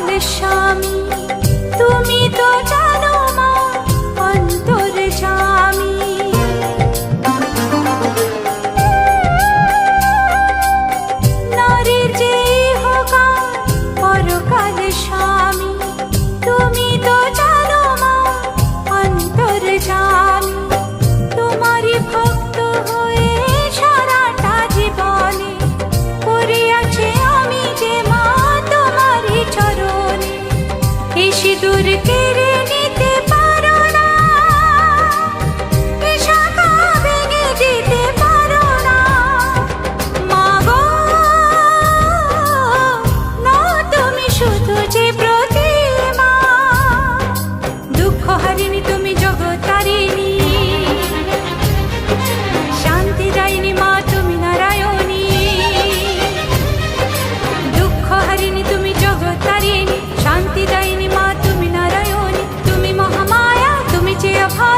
দয়াল তুমি তো upon